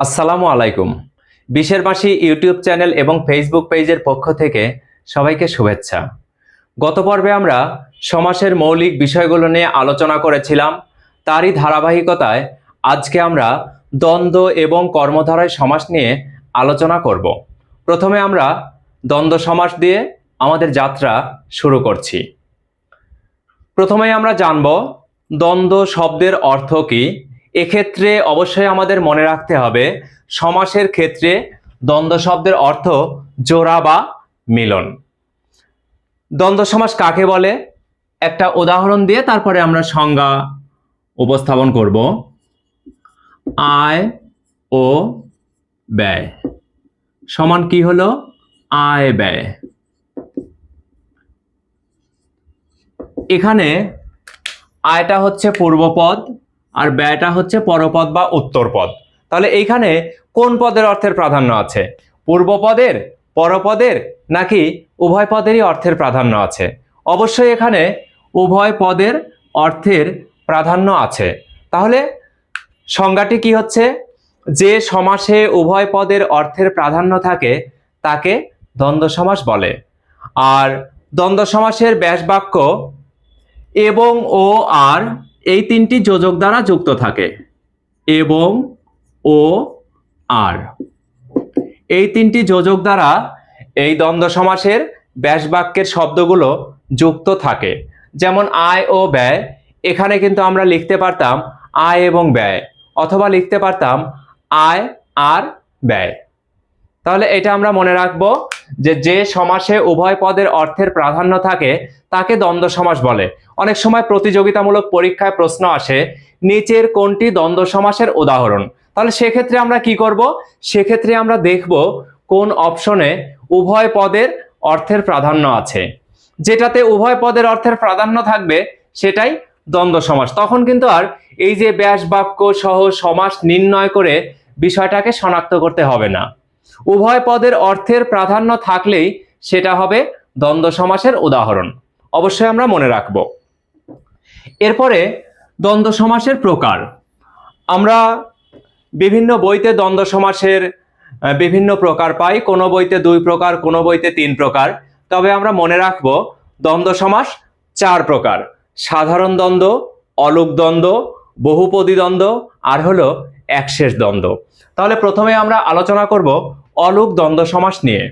আসসালামু আলাইকুম। বিশের মাসি ইউটিউব চ্যানেল এবং ফেসবুক পেজের পক্ষ থেকে সবাইকে শুভেচ্ছা। গত পর্বে আমরা সমাসের মৌলিক বিষয়গুলো নিয়ে আলোচনা করেছিলাম। তারই ধারাবাহিকতায় আজকে আমরা দ্বন্দ্ব এবং কর্মধারায় সমাস নিয়ে আলোচনা করব। প্রথমে আমরা দ্বন্দ্ব সমাস দিয়ে আমাদের যাত্রা শুরু করছি। প্রথমে আমরা জানব দ্বন্দ্ব শব্দের অর্থ কি। এক্ষেত্রে অবশ্যই আমাদের মনে রাখতে হবে, সমাসের ক্ষেত্রে দ্বন্দ্ব শব্দের অর্থ জোড়া বা মিলন। দ্বন্দ্ব সমাস কাকে বলে? একটা উদাহরণ দিয়ে তারপরে আমরা সংজ্ঞা উপস্থাপন করব। আয় ও ব্যয়। সমান কি হলো? আয় ব্যয়। এখানে আয়টা হচ্ছে পূর্বপদ আর ব্যয়টা হচ্ছে পরপদ বা উত্তরপদ। তাহলে এইখানে কোন পদের অর্থের প্রাধান্য আছে? পূর্বপদের পরপদের, নাকি উভয় পদেরই অর্থের প্রাধান্য আছে? অবশ্যই এখানে উভয় পদের অর্থের প্রাধান্য আছে। তাহলে সংজ্ঞাটি কি হচ্ছে? যে সমাসে উভয় পদের অর্থের প্রাধান্য থাকে, তাকে দ্বন্দ্ব সমাস বলে। আর দ্বন্দ্ব সমাসের ব্যাস বাক্য এবং ও আর এই তিনটি যোজক দ্বারা যুক্ত থাকে। এবং, ও, আর। এই তিনটি যোজক দ্বারা এই দ্বন্দ্ব সমাসের ব্যাস বাক্যের শব্দগুলো যুক্ত থাকে। যেমন, আয় ও ব্যয়। এখানে কিন্তু আমরা লিখতে পারতাম আয় এবং ব্যয়, অথবা লিখতে পারতাম আয় আর ব্যয়। তাহলে এটা আমরা মনে রাখব যে যে সমাসে উভয় পদের অর্থের প্রাধান্য থাকে, তাকে দ্বন্দ্ব সমাস বলে। অনেক সময় প্রতিযোগিতামূলক পরীক্ষায় প্রশ্ন আসে, নিচের কোনটি দ্বন্দ্ব সমাসের উদাহরণ? তাহলে সেক্ষেত্রে আমরা কি করব? সেক্ষেত্রে আমরা দেখব কোন অপশনে উভয় পদের অর্থের প্রাধান্য আছে। যেটাতে উভয় পদের অর্থের প্রাধান্য থাকবে, সেটাই দ্বন্দ্ব সমাস। তখন কিন্তু আর এই যে ব্যাস বাক্য সহ সমাস নির্ণয় করে বিষয়টাকে শনাক্ত করতে হবে না। উভয় পদের অর্থের প্রাধান্য থাকলেই সেটা হবে দ্বন্দ্ব সমাসের উদাহরণ। অবশ্যই আমরা মনে রাখব। এরপরে দ্বন্দ্ব সমাসের প্রকার। আমরা বিভিন্ন বইতে দ্বন্দ্ব সমাসের বিভিন্ন প্রকার পাই। কোনো বইতে দুই প্রকার, কোনো বইতে তিন প্রকার। তবে আমরা মনে রাখব, দ্বন্দ্ব সমাস চার প্রকার। সাধারণ দ্বন্দ্ব, অলোক দ্বন্দ্ব, বহুপদী দ্বন্দ্ব, আর হলো একশেষ দ্বন্দ্ব। তাহলে প্রথমে আমরা আলোচনা করব অলুক দ্বন্দ্ব সমাস নিয়ে।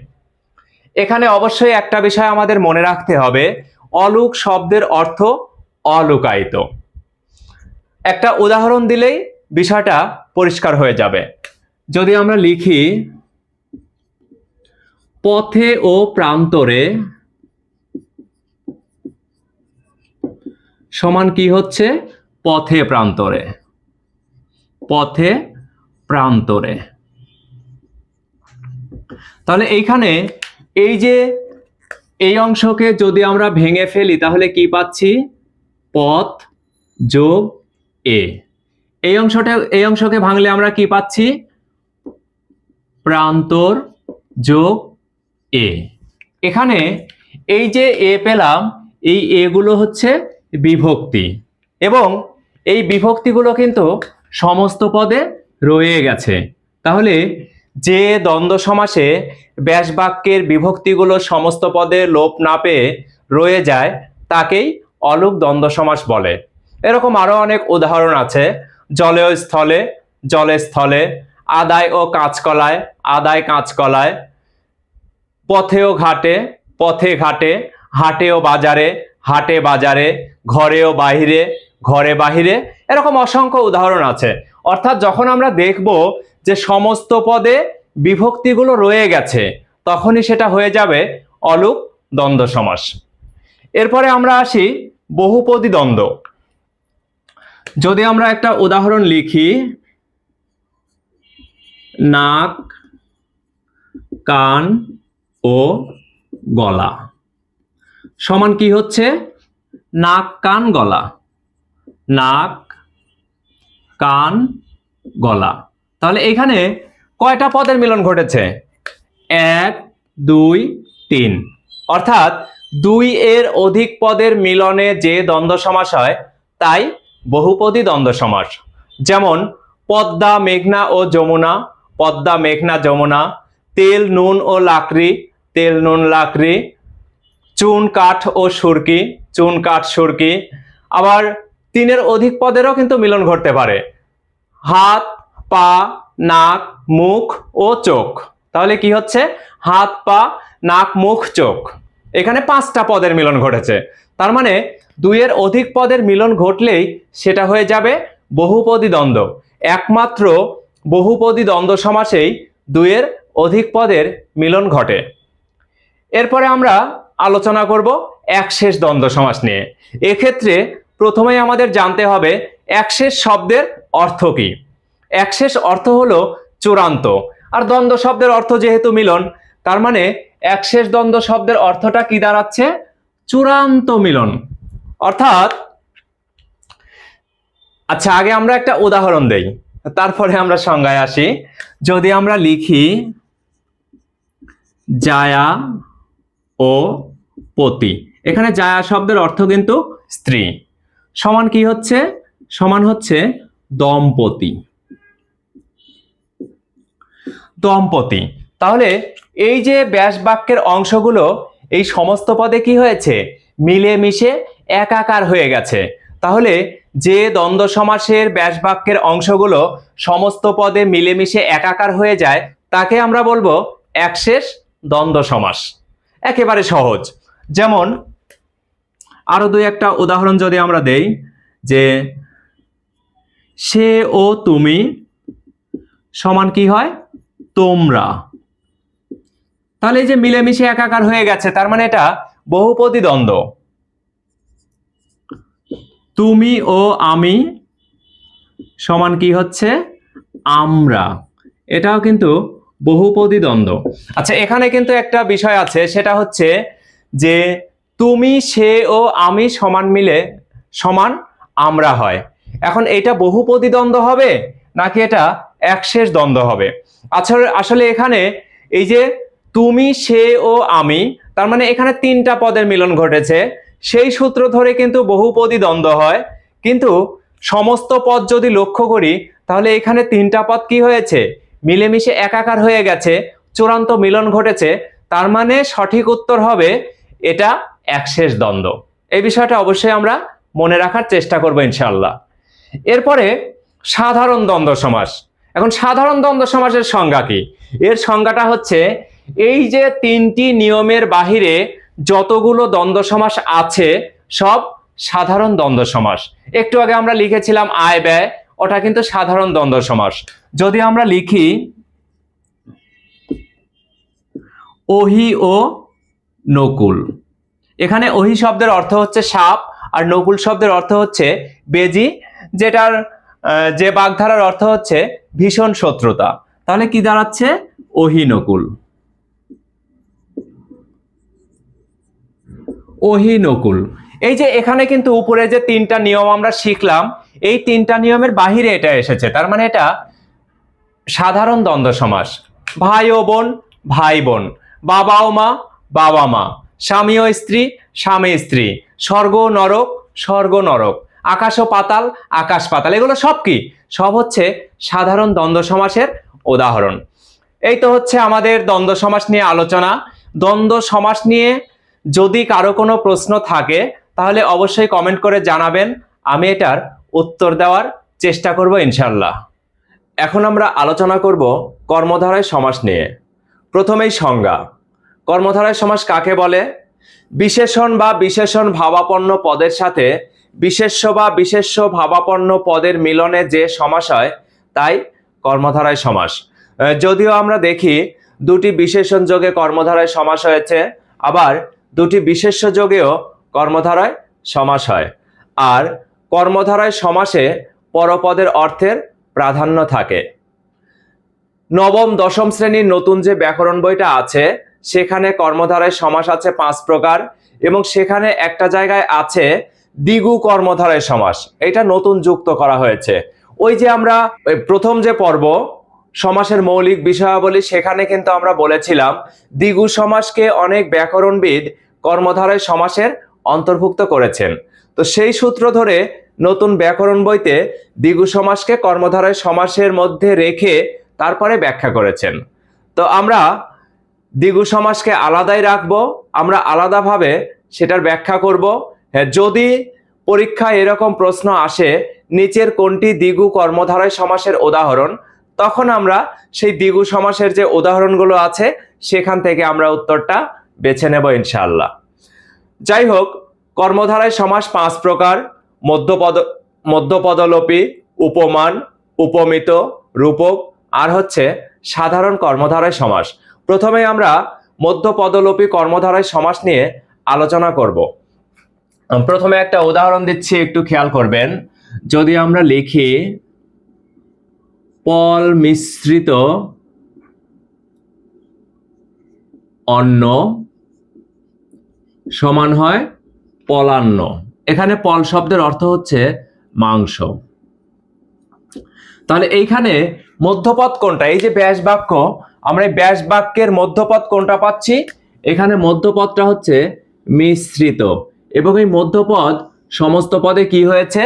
এখানে অবশ্যই একটা বিষয় আমাদের মনে রাখতে হবে, অলুক শব্দের অর্থ অলুকায়িত। একটা উদাহরণ দিলেই বিষয়টা পরিষ্কার হয়ে যাবে। যদি আমরা লিখি, পথে ও প্রান্তরে সমান কি হচ্ছে? পথে প্রান্তরে। পথে প্রান্তরে। তাহলে এইখানে এই যে এই অংশকে যদি আমরা ভেঙে ফেলি, তাহলে কি পাচ্ছি? পথ যোগ এ এই অংশটা, এই অংশকে ভাঙলে আমরা কি পাচ্ছি? প্রান্তর যোগ এ এখানে এই যে এ পেলাম, এই এগুলো হচ্ছে বিভক্তি। এবং এই বিভক্তিগুলো কিন্তু সমস্ত পদে রয়ে গেছে। তাহলে যে দ্বন্দ্ব সমাসে ব্যাস বাক্যের বিভক্তিগুলো সমস্ত পদে লোপ না পেয়ে রয়ে যায়, তাকেই অলুক দ্বন্দ্ব সমাস বলে। এরকম আরও অনেক উদাহরণ আছে। জলে ও স্থলে, জলে স্থলে, আদায় ও কাঁচকলায়, আদায় কাঁচকলায় পথে ও ঘাটে, পথে ঘাটে হাটে ও বাজারে, হাটে বাজারে ঘরে ও বাহিরে, ঘরে বাহিরে, এরকম অসংখ্য উদাহরণ আছে। অর্থাৎ যখন আমরা দেখব যে সমস্ত পদে বিভক্তিগুলো রয়ে গেছে, তখনই সেটা হয়ে যাবে অলুক দ্বন্দ্ব সমাস। এরপরে আমরা আসি বহুপদী দ্বন্দ্ব। যদি আমরা একটা উদাহরণ লিখি, নাক, কান ও গলা। সমান কি হচ্ছে? নাক, কান, গলা। নাক, কান গলা। তাহলে এখানে কয়টা পদের মিলন ঘটেছে? এক, দুই, তিন। অর্থাৎ দুই এর অধিক পদের মিলনে যে দ্বন্দ্ব সমাস হয়, তাই বহুপদী দ্বন্দ্ব সমাস। যেমন, পদ্মা, মেঘনা ও যমুনা, পদ্মা, মেঘনা, যমুনা, তেল, নুন ও লাকড়ি, তেল, নুন, লাকড়ি, চুন, কাঠ ও সুরকি, চুন, কাঠ, সুরকি। আবার তিনের অধিক পদেরও কিন্তু মিলন ঘটতে পারে। হাত, পা, নাক, মুখ ও চোখ। তাহলে কি হচ্ছে? হাত, পা, নাক, মুখ, চোখ। এখানে পাঁচটা পদের মিলন ঘটেছে। তার মানে দুইয়ের অধিক পদের মিলন ঘটলেই সেটা হয়ে যাবে বহুপদী দ্বন্দ্ব। একমাত্র বহুপদী দ্বন্দ্ব সমাসেই দুইয়ের অধিক পদের মিলন ঘটে। এরপরে আমরা আলোচনা করব একশেষ দ্বন্দ্ব সমাস নিয়ে। এক্ষেত্রে প্রথমেই আমাদের জানতে হবে একশেষ শব্দের অর্থ কি? একশেষ অর্থ হলো চূড়ান্ত। আর দ্বন্দ্ব শব্দের অর্থ যেহেতু মিলন, তার মানে একশেষ দ্বন্দ্ব শব্দের অর্থটা কি দাঁড়াচ্ছে? চূড়ান্ত মিলন। অর্থাৎ আচ্ছা আগে আমরা একটা উদাহরণ দেই, তারপরে আমরা সংজ্ঞায় আসি। যদি আমরা লিখি, জায়া ও পতি। এখানে জায়া শব্দের অর্থ কিন্তু স্ত্রী। সমান কি হচ্ছে? সমান হচ্ছে দম্পতি। দম্পতি। তাহলে এই যে ব্যাস বাক্যের অংশগুলো, এই সমস্ত পদে কি হয়েছে? মিলে মিশে একাকার হয়ে গেছে। তাহলে যে দ্বন্দ্ব সমাসের ব্যাস বাক্যের অংশগুলো সমস্ত পদে মিলেমিশে একাকার হয়ে যায়, তাকে আমরা বলব একশেষ দ্বন্দ্ব সমাস। একেবারে সহজ। যেমন আরও দুই একটা উদাহরণ যদি আমরা দেই, যে সে ও তুমি সমান কি হয়? তোমরা। তাহলে এই যে মিলেমিশে একাকার হয়ে গেছে, তার মানে এটা বহুপদী দ্বন্দ্ব। তুমি ও আমি সমান কি হচ্ছে? আমরা। এটাও কিন্তু বহুপদী দ্বন্দ্ব। আচ্ছা এখানে কিন্তু একটা বিষয় আছে, সেটা হচ্ছে যে তুমি, সে ও আমি সমান মিলে সমান আমরা হয়। এখন এটা বহুপদী দ্বন্দ্ব হবে নাকি এটা একশেষ দ্বন্দ্ব হবে? আসলে আসলে এখানে এই যে তুমি, সে ও আমি, তার মানে এখানে তিনটা পদের মিলন ঘটেছে। সেই সূত্র ধরে কিন্তু বহুপদী দ্বন্দ্ব হয়। কিন্তু সমস্ত পদ যদি লক্ষ্য করি, তাহলে এখানে তিনটা পদ কি হয়েছে? মিলেমিশে একাকার হয়ে গেছে, চূড়ান্ত মিলন ঘটেছে। তার মানে সঠিক উত্তর হবে এটা একশেষ দ্বন্দ্ব। এই বিষয়টা অবশ্যই আমরা মনে রাখার চেষ্টা করব ইনশাল্লাহ এরপরে সাধারণ দ্বন্দ্ব সমাস। এখন সাধারণ দ্বন্দ্ব সমাসের সংজ্ঞা কি? এর সংজ্ঞাটা হচ্ছে এই যে তিনটি নিয়মের বাহিরে যতগুলো দ্বন্দ্ব সমাস আছে, সব সাধারণ দ্বন্দ্ব সমাস। একটু আগে আমরা লিখেছিলাম আয়, ব্যয়, ওটা কিন্তু সাধারণ দ্বন্দ্ব সমাস। যদি আমরা লিখি, ওহি ও নকুল। এখানে ওহি শব্দের অর্থ হচ্ছে সাপ, আর নকুল শব্দের অর্থ হচ্ছে বেজি যেটার যে বাগধারার অর্থ হচ্ছে ভীষণ শত্রুতা। তাহলে কি দাঁড়াচ্ছে? অহিনকুল। অহিনকুল। এই যে এখানে কিন্তু উপরে যে তিনটা নিয়ম আমরা শিখলাম, এই তিনটা নিয়মের বাহিরে এটা এসেছে। তার মানে এটা সাধারণ দ্বন্দ্ব সমাস। ভাই ও বোন, ভাই বোন। বাবা ও মা, বাবা মা। স্বামী ও স্ত্রী, স্বামী স্ত্রী। স্বর্গ নরক স্বর্গ নরক। আকাশ ও পাতাল, আকাশ পাতাল। এগুলো সব কি? সব হচ্ছে সাধারণ দ্বন্দ্ব সমাসের উদাহরণ। এই তো হচ্ছে আমাদের দ্বন্দ্ব সমাস নিয়ে আলোচনা। দ্বন্দ্ব সমাস নিয়ে যদি কারও কোনো প্রশ্ন থাকে, তাহলে অবশ্যই কমেন্ট করে জানাবেন। আমি এটার উত্তর দেওয়ার চেষ্টা করব ইনশাল্লাহ এখন আমরা আলোচনা করব কর্মধারায় সমাস নিয়ে। প্রথমেই সংজ্ঞা। কর্মধারায় সমাস কাকে বলে? বিশেষণ বা বিশেষণ ভাবাপন্ন পদের সাথে বিশেষ্য বা বিশেষ্য ভাবাপন্ন পদের মিলনে যে সমাস হয়, তাই কর্মধারায় সমাস। যদিও আমরা দেখি দুটি বিশেষণ যোগে কর্মধারায় সমাস হয়েছে, আবার দুটি বিশেষ্য যোগেও কর্মধারায় সমাস হয়। আর কর্মধারায় সমাসে পরপদের অর্থের প্রাধান্য থাকে। নবম, দশম শ্রেণির নতুন যে ব্যাকরণ বইটা আছে, সেখানে কর্মধারায় সমাস আছে পাঁচ প্রকার এবং সেখানে একটা জায়গায় আছে দ্বিগু কর্মধারায় সমাস। এটা নতুন যুক্ত করা হয়েছে। ওই যে আমরা প্রথম যে পর্ব, সমাসের মৌলিক বিষয়াবলী, সেখানে কিন্তু আমরা বলেছিলাম দ্বিগু সমাসকে অনেক ব্যাকরণবিদ কর্মধারায় সমাসের অন্তর্ভুক্ত করেছেন। তো সেই সূত্র ধরে নতুন ব্যাকরণ বইতে দ্বিগু সমাসকে কর্মধারায় সমাসের মধ্যে রেখে তারপরে ব্যাখ্যা করেছেন। তো আমরা দ্বিগু সমাসকে আলাদাই রাখব, আমরা আলাদাভাবে সেটার ব্যাখ্যা করব যদি পরীক্ষায় এরকম প্রশ্ন আসে, নিচের কোনটি দ্বিগু কর্মধারয় সমাসের উদাহরণ, তখন আমরা সেই দ্বিগু সমাসের যে উদাহরণগুলো আছে, সেখান থেকে আমরা উত্তরটা বেছে নেব ইনশাআল্লাহ। যাই হোক, কর্মধারায় সমাস পাঁচ প্রকার, মধ্যপদ, মধ্যপদলোপী, উপমান, উপমিত, রূপক, আর হচ্ছে সাধারণ কর্মধারায় সমাস। প্রথমে আমরা মধ্যপদলোপী কর্মধারায় সমাস নিয়ে আলোচনা করব। প্রথমে একটা উদাহরণ দিচ্ছি, একটু খেয়াল করবেন। যদি আমরা লিখি, পল মিশ্রিত অন্ন সমান হয় পলান্ন। এখানে পল শব্দের অর্থ হচ্ছে মাংস। তাহলে এইখানে মধ্যপদ কোনটা? এই যে ব্যাস বাক্য, আমরা ব্যাস বাক্যের মধ্যপদ কোনটা পাচ্ছি? এখানে মধ্যপদটা হচ্ছে মিশ্রিত। এবং এই মধ্যপদ সমস্ত পদে কি হয়েছে?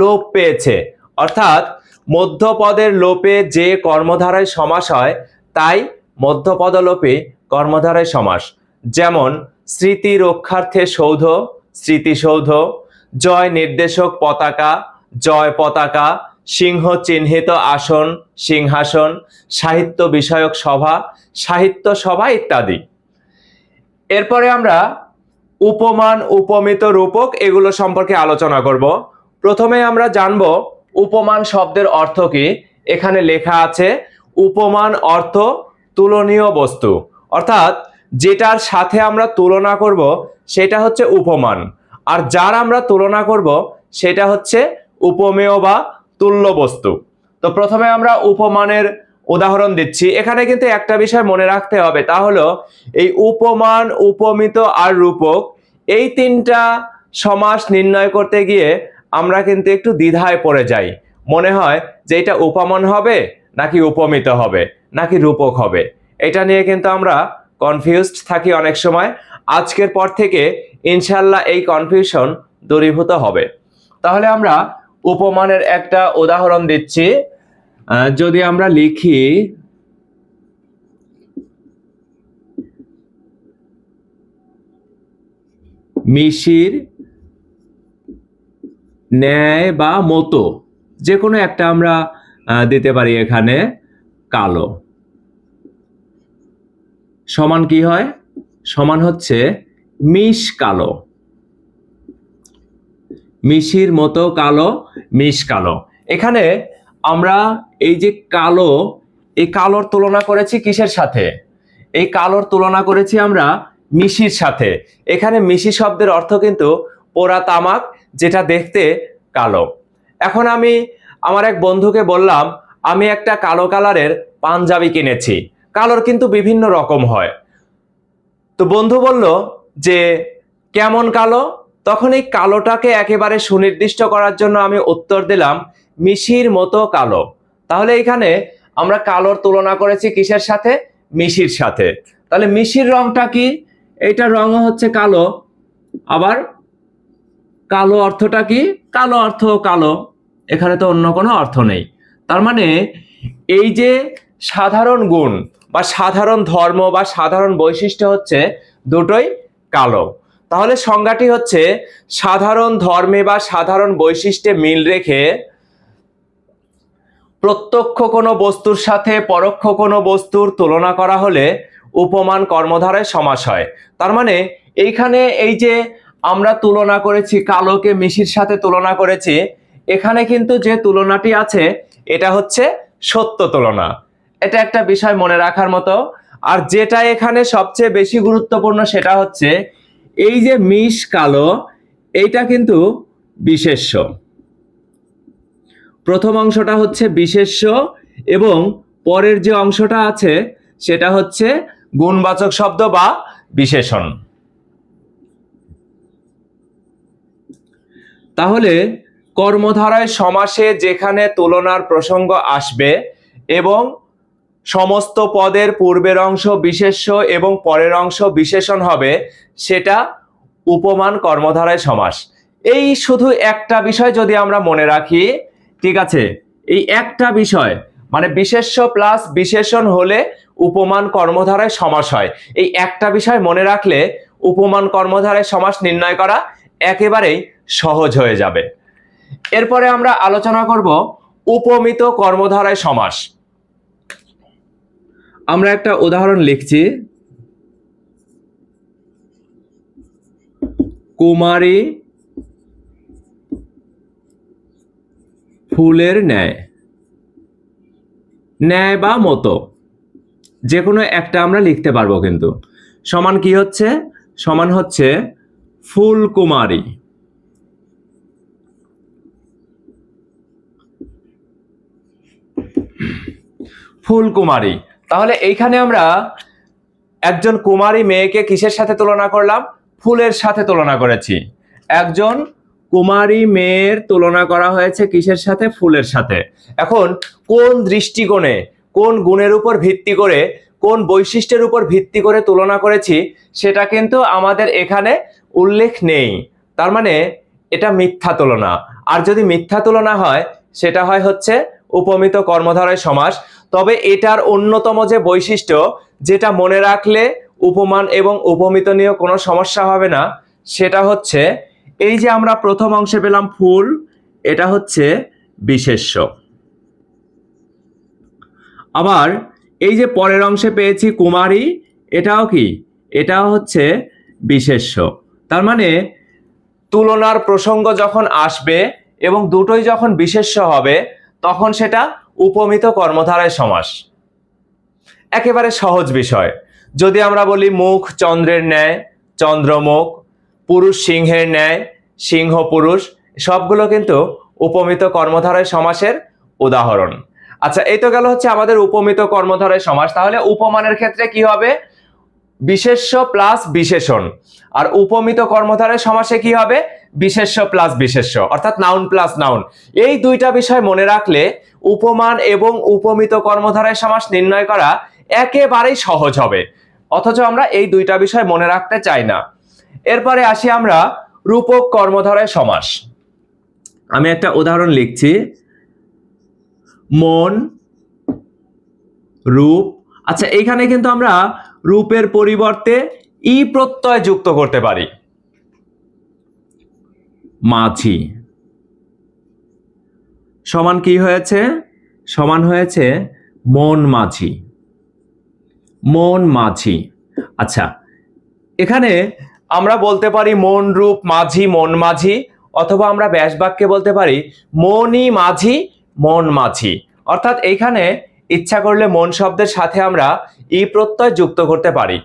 লোপ পেয়েছে। অর্থাৎ মধ্যপদের লোপে যে কর্মধারায় সমাস হয়, তাই মধ্যপদ লোপে কর্মধারায় সমাস। যেমন স্মৃতি রক্ষার্থে সৌধ স্মৃতিসৌধ জয় নির্দেশক পতাকা, জয় পতাকা, সিংহ চিহ্নিত আসন, সিংহাসন, সাহিত্য বিষয়ক সভা, সাহিত্য সভা ইত্যাদি। এরপরে আমরা উপমান, উপমিত রূপক এগুলো সম্পর্কে আলোচনা করব। প্রথমে আমরা জানব উপমান শব্দের অর্থ কি। এখানে লেখা আছে, উপমান অর্থ তুলনীয় বস্তু। অর্থাৎ যেটার সাথে আমরা তুলনা করব সেটা হচ্ছে উপমান। আর যার আমরা তুলনা করব সেটা হচ্ছে উপমেয় বা তুল্য বস্তু। তো প্রথমে আমরা উপমানের উদাহরণ দিচ্ছি। এখানে কিন্তু একটা বিষয় মনে রাখতে হবে, তা হলো এই উপমান, উপমিত আর রূপক এই তিনটা সমাস নির্ণয় করতে গিয়ে আমরা কিন্তু একটু দ্বিধায় পড়ে যাই। মনে হয় যে এটা উপমান হবে নাকি উপমিত হবে, নাকি রূপক হবে। এটা নিয়ে কিন্তু আমরা কনফিউজড থাকি অনেক সময়। আজকের পর থেকে ইনশাল্লাহ এই কনফিউশন দূরীভূত হবে। তাহলে আমরা উপমানের একটা উদাহরণ দিচ্ছি। যদি আমরা লিখি মিশির, ন্যায় বা মতো যে কোনো একটা আমরা দিতে পারি এখানে কালো। সমান কি হয়? সমান হচ্ছে মিশ কালো। মিশির মতো কালো, মিশ কালো। এখানে আমরা এই যে কালো, এই কালোর তুলনা করেছি কিসের সাথে? এই কালোর তুলনা করেছি আমরা মিশির সাথে। এখানে মিশি শব্দের অর্থ কিন্তু পোড়া তামাক, যেটা দেখতে কালো। এখন আমি আমার এক বন্ধুকে বললাম, আমি একটা কালো কালারের পাঞ্জাবি কিনেছি। কালোর কিন্তু বিভিন্ন রকম হয়। তো বন্ধু বলল যে, কেমন কালো? তখন এই কালোটাকে একেবারে সুনির্দিষ্ট করার জন্য আমি উত্তর দিলাম, মিশির মতো কালো। তাহলে এখানে আমরা কালোর তুলনা করেছি কিসের সাথে? মিশির সাথে। তাহলে মিশির রংটা কি? এইটার রং হচ্ছে কালো। আবার কালো অর্থটা কি? কালো অর্থ কালো। এখানে তো অন্য কোনো অর্থ নেই। তার মানে এই যে সাধারণ গুণ বা সাধারণ ধর্ম বা সাধারণ বৈশিষ্ট্য হচ্ছে দুটোই কালো। তাহলে সংজ্ঞাটি হচ্ছে সাধারণ ধর্মে বা সাধারণ বৈশিষ্ট্যে মিল রেখে প্রত্যক্ষ কোনো বস্তুর সাথে পরোক্ষ কোনো বস্তুর তুলনা করা হলে উপমান কর্মধারায় সমাস হয়। তার মানে এইখানে এই যে আমরা তুলনা করেছি, কালোকে মিশির সাথে তুলনা করেছি, এখানে কিন্তু যে তুলনাটি আছে, এটা হচ্ছে সত্য তুলনা। এটা একটা বিষয় মনে রাখার মতো। আর যেটা এখানে সবচেয়ে বেশি গুরুত্বপূর্ণ সেটা হচ্ছে, এই যে মিশ কালো, এইটা কিন্তু বিশেষ্য। প্রথম অংশটা হচ্ছে বিশেষ্য এবং পরের যে অংশটা আছে, সেটা হচ্ছে গুণবাচক শব্দ বা বিশেষণ। তাহলে কর্মধারায় সমাসে যেখানে তুলনার প্রসঙ্গ আসবে এবং সমস্ত পদের পূর্বের অংশ বিশেষ্য এবং পরের অংশ বিশেষণ হবে, সেটা উপমান কর্মধারায় সমাস। এই শুধু একটা বিষয় যদি আমরা মনে রাখি, ঠিক আছে? এই একটা বিষয় মানে বিশেষ্য প্লাস বিশেষণ হলে উপমান কর্মধারায় সমাস হয়। এই একটা বিষয় মনে রাখলে উপমান কর্মধারায় সমাস নির্ণয় করা একেবারেই সহজ হয়ে যাবে। এরপরে আমরা আলোচনা করব উপমিত কর্মধারায় সমাস। আমরা একটা উদাহরণ লিখছি। কুমারী ফুলের ন্যায়। ন্যায় বা মতো। যে কোনো একটা আমরা লিখতে পারব কিন্তু। সমান কি হচ্ছে? সমান হচ্ছে ফুলকুমারী। ফুলকুমারী। তাহলে এইখানে আমরা একজন কুমারী মেয়েকে কিসের সাথে তুলনা করলাম? ফুলের সাথে তুলনা করেছি। একজন কুমারী মেয়ের তুলনা করা হয়েছে কিসের সাথে? ফুলের সাথে। এখন কোন দৃষ্টিকোণে কোন গুণের উপর ভিত্তি করে, কোন বৈশিষ্ট্যের উপর ভিত্তি করে তুলনা করেছি, সেটা কিন্তু আমাদের এখানে উল্লেখ নেই। তার মানে এটা মিথ্যা তুলনা। আর যদি মিথ্যা তুলনা হয়, সেটা হয় হচ্ছে উপমিত কর্মধারয় সমাস। তবে এটার অন্যতম যে বৈশিষ্ট্য, যেটা মনে রাখলে উপমান এবং উপমিত নিয়ে কোনো সমস্যা হবে না, সেটা হচ্ছে, এই যে আমরা প্রথম অংশে পেলাম ফুল, এটা হচ্ছে বিশেষ্য। আবার এই যে পরের অংশে পেয়েছি কুমারী, এটাও কি? এটাও হচ্ছে বিশেষ্য। তার মানে তুলনার প্রসঙ্গ যখন আসবে এবং দুটোই যখন বিশেষ্য হবে, তখন সেটা উপমিত কর্মধারায় সমাস। একেবারে সহজ বিষয়। যদি আমরা বলি মুখ চন্দ্রের ন্যায়, চন্দ্রমুখ, পুরুষ সিংহের ন্যায়, সিংহ পুরুষ, সবগুলো কিন্তু উপমিত কর্মধারায় সমাসের উদাহরণ। আচ্ছা এই তো গেল হচ্ছে আমাদের উপমিত কর্মধারায় সমাস। তাহলে উপমানের ক্ষেত্রে কি হবে? বিশেষ্য প্লাস বিশেষণ। আর উপমিত কর্মধারায় সমাসে কি হবে? বিশেষ্য প্লাস বিশেষ্য, অর্থাৎ নাউন প্লাস নাউন। এই দুইটা বিষয় মনে রাখলে উপমান এবং উপমিত কর্মধারায় সমাস নির্ণয় করা একেবারেই সহজ হবে। অথচ আমরা এই দুইটা বিষয় মনে রাখতে চাই না। এরপরে আসি আমরা রূপক কর্মধারায় সমাস। আমি একটা উদাহরণ লিখছি। মন, রূপ। আচ্ছা এইখানে কিন্তু আমরা রূপের পরিবর্তে ই প্রত্যয় যুক্ত করতে পারি। মাঝি। সমান কি হয়েছে? সমান হয়েছে মন মাঝি। মন মাঝি। আচ্ছা এখানে আমরা বলতে পারি মন, রূপ, মাঝি, মন মাঝি, অথবা আমরা ব্যাস বাক্যে বলতে পারি মনই মাঝি মন মাঝি। অর্থাৎ এইখানে ইচ্ছা করলে মন শব্দের সাথে আমরা ই প্রত্যয় যুক্ত করতে পারি।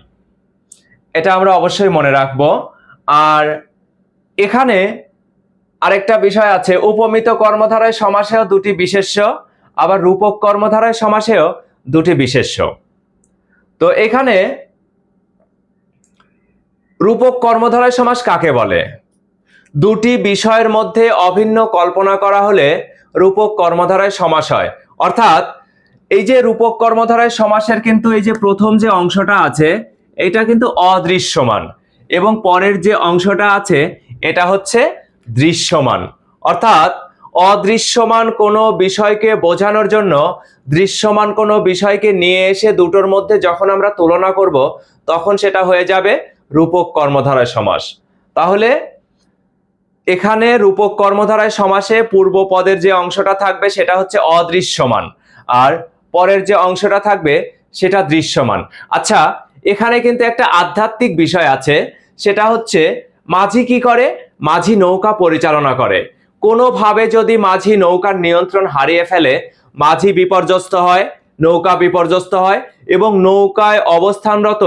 এটা আমরা অবশ্যই মনে রাখব। আর এখানে আরেকটা বিষয় আছে, উপমিত কর্মধারায় সমাসেও দুটি বিশেষ্য, আবার রূপক কর্মধারায় সমাসেও দুটি বিশেষ্য। তো এখানে রূপক কর্মধারায় সমাস কাকে বলে? দুটি বিষয়ের মধ্যে অভিন্ন কল্পনা করা হলে রূপক কর্মধারায় সমাস হয়। অর্থাৎ এই যে রূপক কর্মধারায় সমাসের কিন্তু এই যে প্রথম যে অংশটা আছে, এটা কিন্তু অদৃশ্যমান। এবং পরের যে অংশটা আছে, এটা হচ্ছে দৃশ্যমান। অর্থাৎ অদৃশ্যমান কোনো বিষয়কে বোঝানোর জন্য দৃশ্যমান কোনো বিষয়কে নিয়ে এসে দুটোর মধ্যে যখন আমরা তুলনা করব, তখন সেটা হয়ে যাবে রূপক কর্মধারায় সমাস। তাহলে এখানে রূপক কর্মধারায় সমাসে পূর্ব পদের যে অংশটা থাকবে সেটা হচ্ছে অদৃশ্যমান। আর পরের যে অংশটা থাকবে সেটা দৃশ্যমান। আচ্ছা এখানে কিন্তু একটা আধ্যাত্মিক বিষয় আছে। সেটা হচ্ছে মাঝি কি করে? মাঝি নৌকা পরিচালনা করে। কোনোভাবে যদি মাঝি নৌকার নিয়ন্ত্রণ হারিয়ে ফেলে, মাঝি বিপর্যস্ত হয়, নৌকা বিপর্যস্ত হয় এবং নৌকায় অবস্থানরত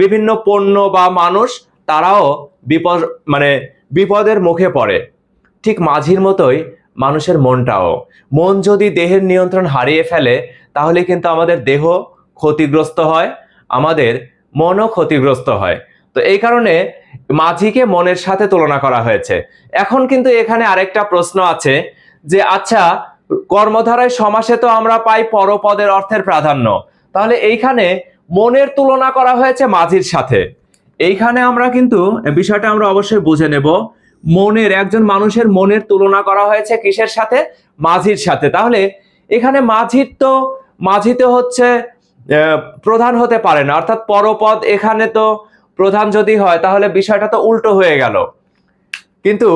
বিভিন্ন পণ্য বা মানুষ, তারাও বিপর মানে বিপদের মুখে পড়ে। ঠিক মাঝির মতোই মানুষের মনটাও। মন যদি দেহের নিয়ন্ত্রণ হারিয়ে ফেলে, তাহলে কিন্তু আমাদের দেহ ক্ষতিগ্রস্ত হয়, আমাদের মনও ক্ষতিগ্রস্ত হয়। তো এই কারণে মাঝিকে মনের সাথে তুলনা করা হয়েছে। এখন কিন্তু এখানে আরেকটা প্রশ্ন আছে যে আচ্ছা কর্মধারায় সমাসে তো আমরা পাই পরপদের অর্থের প্রাধান্য। তাহলে এইখানে মনের তুলনা করা হয়েছে মাঝির সাথে। এইখানে আমরা কিন্তু বিষয়টা আমরা অবশ্যই বুঝে নেব। মনের, একজন মানুষের মনের তুলনা করা হয়েছে কিসের সাথে? মাঝির সাথে। তাহলে এখানে মাঝির তো, মাঝিতে হচ্ছে প্রধান হতে পারে না। অর্থাৎ পরপদ এখানে তো প্রধান যদি হয়, তাহলে বিষয়টা তো উল্টো হয়ে গেল। কিন্তু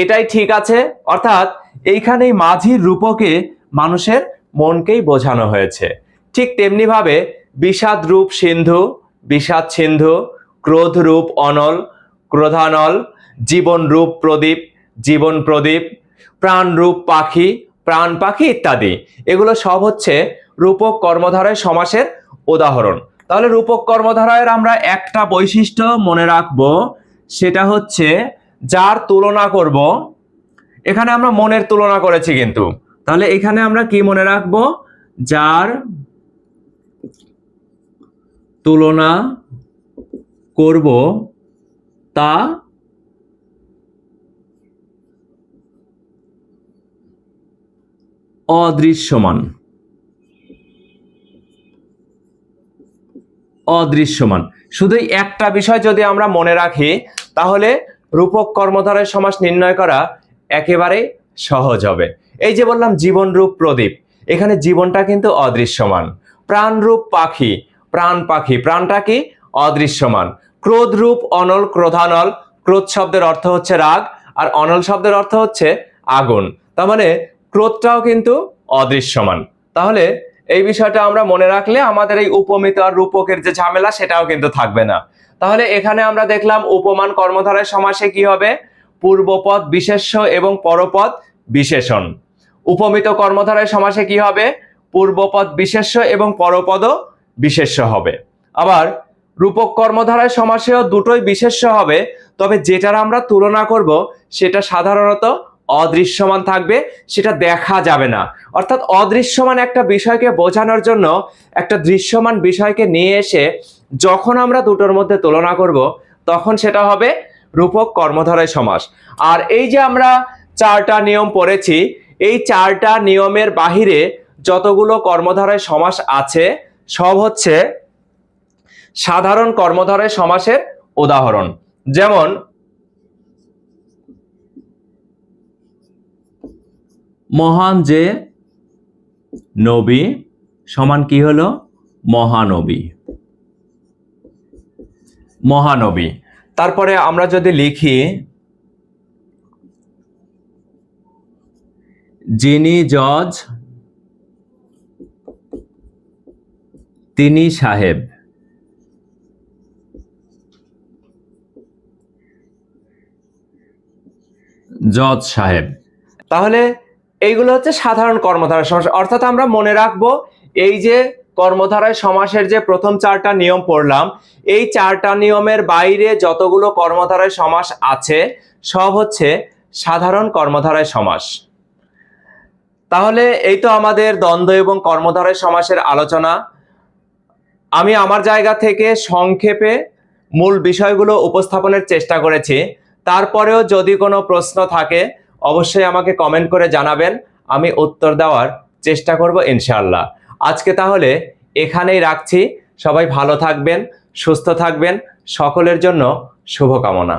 এটাই ঠিক আছে। অর্থাৎ এইখানেই মাঝির রূপকে মানুষের মনকেই বোঝানো হয়েছে। ঠিক তেমনিভাবে বিষাদ রূপ সিন্ধু, বিষাদ সিন্ধু ক্রোধ রূপ অনল, ক্রোধানল জীবন রূপ প্রদীপ, জীবন প্রদীপ প্রাণ রূপ পাখি, প্রাণ পাখি ইত্যাদি। এগুলো সব হচ্ছে রূপক কর্মধারয় সমাসের উদাহরণ। তাহলে রূপক কর্মধারয়ের আমরা একটা বৈশিষ্ট্য মনে রাখব, সেটা হচ্ছে যার তুলনা করব, এখানে আমরা মনের তুলনা করেছি কিন্তু। তাহলে এখানে আমরা কি মনে রাখব? যার তুলনা করব তা অদৃশ্যমান। অদৃশ্যমান। শুধু একটা বিষয় যদি আমরা মনে রাখি, তাহলে রূপক কর্মধারয় সমাস নির্ণয় করা একেবারে সহজ হবে। এই যে বললাম জীবন রূপ প্রদীপ, এখানে জীবনটা কিন্তু অদৃশ্যমান। প্রাণরূপ পাখি, প্রাণ পাখি, প্রাণটা কি? অদৃশ্যমান। ক্রোধ রূপ অনল, ক্রোধানল। ক্রোধ শব্দের অর্থ হচ্ছে রাগ, আর অনল শব্দের অর্থ হচ্ছে আগুন। তার মানে ক্রোধটাও কিন্তু অদৃশ্যমান। তাহলে এই বিষয়টা আমরা মনে রাখলে আমাদের এই উপমিত আর রূপকের যে ঝামেলা, সেটাও কিন্তু থাকবে না। তাহলে এখানে আমরা দেখলাম উপমান কর্মধারয় সমাসে কি হবে? পূর্বপদ বিশেষ্য এবং পরপদ বিশেষণ। উপমিত কর্মধারয় সমাসে কি হবে? পূর্বপদ বিশেষ্য এবং পরপদ বিশেষ্য হবে। আবার রূপক কর্মধারয় সমাসেও দুটোই বিশেষ্য হবে, তবে যেটার আমরা তুলনা করব, সেটা সাধারণত অদৃশ্যমান থাকবে, সেটা দেখা যাবে না। অর্থাৎ অদৃশ্যমান একটা বিষয়কে বোঝানোর জন্য একটা দৃশ্যমান বিষয়কে নিয়ে এসে যখন আমরা দুটোর মধ্যে তুলনা করব, তখন সেটা হবে রূপক কর্মধারয় সমাস। আর এই যে আমরা চারটা নিয়ম পড়েছি, এই চারটা নিয়মের বাহিরে যতগুলো কর্মধারয় সমাস আছে, সব হচ্ছে সাধারণ কর্মধারয় সমাসের উদাহরণ। যেমন, মহান যে নবী, সমান কি হলো? মহানবী। মহানবী। তারপরে আমরা যদি লিখি, যিনি জজ, তিনি সাহেব। জজ সাহেব। তাহলে এইগুলো হচ্ছে সাধারণ কর্মধারায় সমাস অর্থাৎ আমরা মনে রাখব, এই যে কর্মধারায় সমাসের যে প্রথম চারটা নিয়ম পড়লাম, এই চারটা নিয়মের বাইরে যতগুলো কর্মধারায় সমাস আছে, সব হচ্ছে সাধারণ কর্মধারায় সমাস। তাহলে এই তো আমাদের দ্বন্দ্ব এবং কর্মধারায় সমাসের আলোচনা। আমি আমার জায়গা থেকে সংক্ষেপে মূল বিষয়গুলো উপস্থাপনের চেষ্টা করেছি। তারপরেও যদি কোনো প্রশ্ন থাকে, অবশ্যই আমাকে কমেন্ট করে জানাবেন। আমি উত্তর দেওয়ার চেষ্টা করব ইনশাআল্লাহ। আজকে তাহলে এখানেই রাখছি। সবাই ভালো থাকবেন, সুস্থ থাকবেন। সকলের জন্য শুভকামনা।